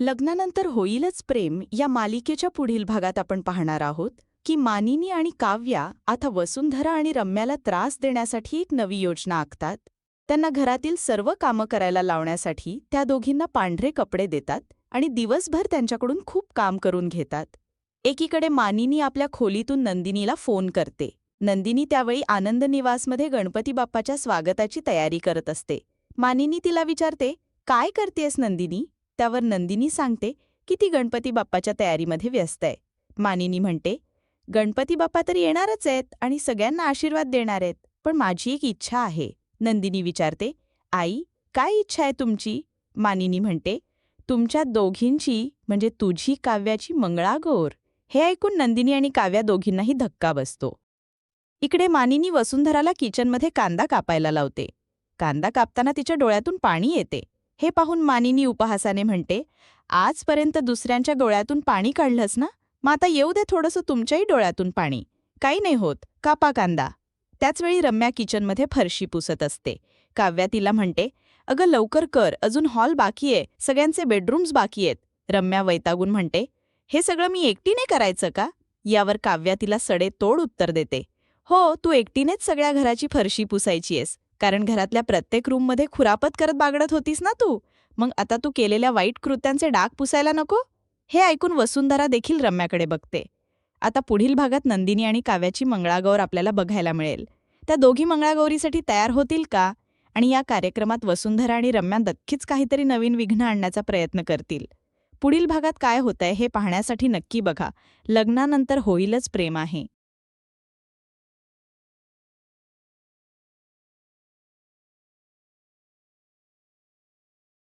लग्नानंतर होईलच प्रेम या मालिकेच्या पुढील भागात आपण पाहणार आहोत की मानिनी आणि काव्या आता वसुंधरा आणि रम्याला त्रास देण्यासाठी एक नवी योजना आखतात. त्यांना घरातील सर्व कामं करायला लावण्यासाठी त्या दोघींना पांढरे कपडे देतात आणि दिवसभर त्यांच्याकडून खूप काम करून घेतात. एकीकडे मानिनी आपल्या खोलीतून नंदिनीला फोन करते. नंदिनी त्यावेळी आनंद निवासमध्ये गणपती बाप्पाच्या स्वागताची तयारी करत असते. मानिनी तिला विचारते काय करतेस नंदिनी? त्यावर नंदिनी सांगते की ती गणपती बाप्पाच्या तयारीमध्ये व्यस्त आहे. मानिनी म्हणते गणपती बाप्पा तर येणारच आहेत आणि सगळ्यांना आशीर्वाद देणार आहेत पण माझी एक इच्छा आहे. नंदिनी विचारते आई काय इच्छा आहे तुमची? मानिनी म्हणते तुमच्या दोघींची म्हणजे तुझी काव्याची मंगळागौर. हे ऐकून नंदिनी आणि काव्या दोघींनाही धक्का बसतो. इकडे मानिनी वसुंधराला किचनमध्ये कांदा कापायला लावते. कांदा कापताना तिच्या डोळ्यातून पाणी येते. हे पाहून मानिनी उपहासाने म्हणते आजपर्यंत दुसऱ्यांच्या डोळ्यातून पाणी काढलंस ना? मग आता येऊ दे थोडंसं तुमच्याही डोळ्यातून पाणी. काही नाही होत. कापा कांदा. त्याचवेळी रम्या किचनमध्ये फरशी पुसत असते. काव्या तिला म्हणते अगं लवकर कर. अजून हॉल बाकी आहे. सगळ्यांचे बेडरूम्स बाकी आहेत. रम्या वैतागून म्हणते हे सगळं मी एकटीने करायचं का? यावर काव्या तिला सडे तोड उत्तर देते हो तू एकटीनेच सगळ्या घराची फरशी पुसायची आहेस कारण घरातल्या प्रत्येक रूममध्ये खुरापत करत बागडत होतीस ना तू? मग आता तू केलेल्या वाईट कृत्यांचे डाग पुसायला नको? हे ऐकून वसुंधरा देखील रम्याकडे बघते. आता पुढील भागात नंदिनी आणि काव्याची मंगळागौर आपल्याला बघायला मिळेल. त्या दोघी मंगळागौरीसाठी तयार होतील का? आणि या कार्यक्रमात वसुंधरा आणि रम्या नक्कीच काहीतरी नवीन विघ्न आणण्याचा प्रयत्न करतील. पुढील भागात काय होतंय हे पाहण्यासाठी नक्की बघा. लग्नानंतर होईलच प्रेम आहे.